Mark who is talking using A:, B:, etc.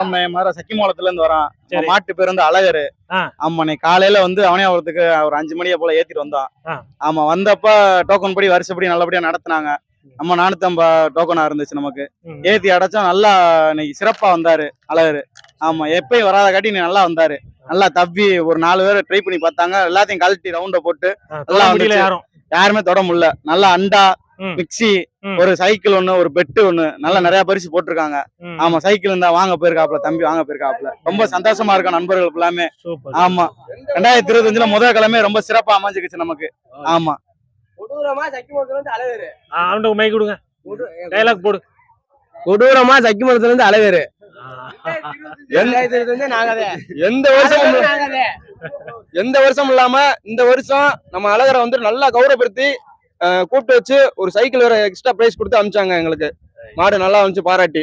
A: நம்ம மாதிரி சக்கிமோளத்துல இருந்து
B: சரி.
A: மாட்டு பேர் வந்து அழகரு.
B: ஆ.
A: ஆமா நீ காலையில வந்து அவனியாபுரத்துக்கு ஒரு அஞ்சு மணியை போல ஏத்திட்டு வந்தோம்
B: ஆ.
A: ஆமா வந்தப்ப டோக்கன் படி வருஷப்படி நல்லபடியா நடத்துனாங்க. நம்ம நானூத்தம்பது டோக்கனா இருந்துச்சு நமக்கு.
B: ம்.
A: ஏத்தி அடைச்சோம் நல்லா இன்னைக்கு சிறப்பா வந்தாரு அழகரு. ஆமா எப்பயும் வராத காட்டி நீ நல்லா வந்தாரு. நல்லா தப்பி ஒரு நாலு பேர் ட்ரை பண்ணி பார்த்தாங்க. எல்லாத்தையும் கழட்டி ரவுண்ட போட்டு
B: ஆ,
A: நல்லா
B: முடியல
A: வந்துச்சு.
B: யாரும்.
A: யாருமே தொட முடியல. நல்லா அண்டா
B: ம்.
A: மிக்ஸி
B: ம்.
A: ஒரு சைக்கிள் ஒண்ணு ஒரு பெட்டு ஒண்ணு நல்லா நிறைய பரிசு போட்டிருக்காங்க. ஆமா சைக்கிள் இருந்தா வாங்க போயிருக்காப்ல தம்பி வாங்க போயிருக்காப்ல ரொம்ப சந்தோஷமா இருக்கும் நண்பர்கள் எல்லாமே.
B: சூப்பர்.
A: ஆமா. ரெண்டாயிரத்தி இருபத்தஞ்சுல முதல் கிழமை ரொம்ப சிறப்பா அமைஞ்சுக்கிச்சு நமக்கு. ஆமா.
B: டைலாக் போடு.
C: கொடூரமா சக்கிமலத்துல இருந்து அழகரு
D: எந்த-
C: நாங்க
D: எந்த வருஷம் இல்லாம இந்த வருஷம் நம்ம அழகரை வந்து நல்லா கௌரவப்படுத்தி கூப்பிட்டு வச்சு ஒரு சைக்கிள் வேற எக்ஸ்ட்ரா பிரைஸ் கொடுத்து அமிச்சாங்க எங்களுக்கு. மாடு நல்லா வந்துச்சு பாராட்டி.